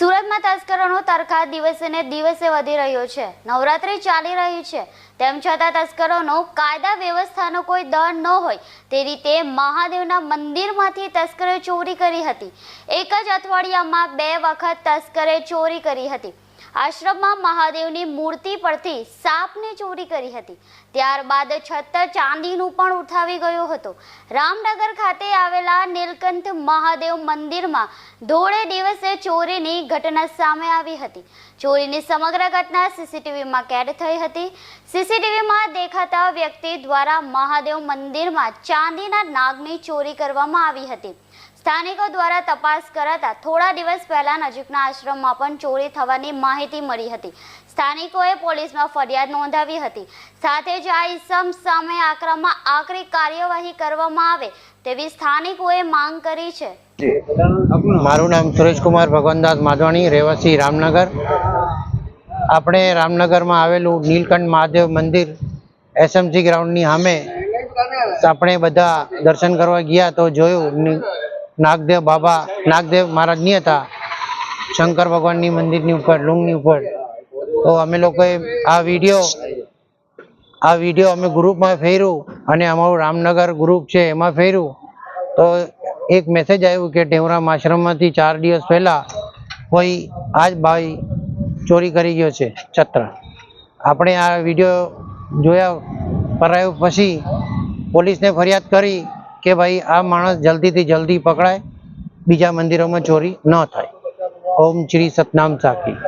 ચાંદીના તસ્કરોનો તરખા દિવસે ને દિવસે વધી રહ્યો છે. નવરાત્રી ચાલી રહી છે. તેમ છતાં તસ્કરોનો કાયદા વ્યવસ્થાનો કોઈ દર ન હોય. તે રીતે મહાદેવના મંદિરમાંથી તસ્કરે ચોરી કરી હતી. એક જ અઠવાડિયામાં બે વખત તસ્કરે ચોરી કરી હતી. આશ્રમમાં મહાદેવની મૂર્તિ પરથી સાપને ચોરી કરી હતી. ત્યારબાદ છત્તર ચાંદીનું પણ ઉઠાવી ગયો હતો. રામનગર ખાતે આવેલા નીલકંઠ મહાદેવ મંદિરમાં ધોળે દિવસે ચોરીની ઘટના સામે આવી હતી. ચોરીની સમગ્ર ઘટના સીસીટીવીમાં કેદ થઈ હતી. સીસીટીવીમાં દેખાતા વ્યક્તિ દ્વારા મહાદેવ મંદિરમાં ચાંદીના નાગની ચોરી કરવામાં આવી હતી. સ્થાનિકો દ્વારા તપાસ કરાતા થોડા દિવસ પહેલા નજીકના આશ્રમમાં પણ ચોરી થવાની માહિતી મળી હતી. સ્થાનિકોએ પોલીસમાં ફરિયાદ નોંધાવી હતી. સાથે જ આ ઇસમ સામે આકરામાં આકરી કાર્યવાહી કરવામાં આવે તેવી સ્થાનિકોએ માંગ કરી છે. મારું નામ સુરેશકુમાર ભગવાનદાસ માધવાણી રહેવાસી રામનગર. આપણે રામનગરમાં આવેલું નીલકંઠ મહાદેવ મંદિર એસએમસી ગ્રાઉન્ડની સામે આપણે બધા દર્શન કરવા ગયા તો જોયું નાગદેવ બાબા, નાગદેવ મહારાજની હતા. શંકર ભગવાનની મંદિરની ઉપર, લુંગની ઉપર. તો અમે લોકોએ આ વીડિયો આ વીડિયો અમે ગ્રુપમાં ફેર્યું અને અમારું રામનગર ગ્રુપ છે એમાં ફેર્યું. તો એક મેસેજ આવ્યું કે ટેવરામ આશ્રમમાંથી ચાર દિવસ પહેલા કોઈ આ જ ભાઈ ચોરી કરી ગયો છે, છત્ર. આપણે આ વીડિયો જોયા, પરાયો પછી પોલીસને ફરિયાદ કરી કે ભાઈ આ માણસ જલ્દીથી જલ્દી પકડાય, બીજા મંદિરોમાં ચોરી ન થાય. ઓમ શ્રી સતનામ સાખી.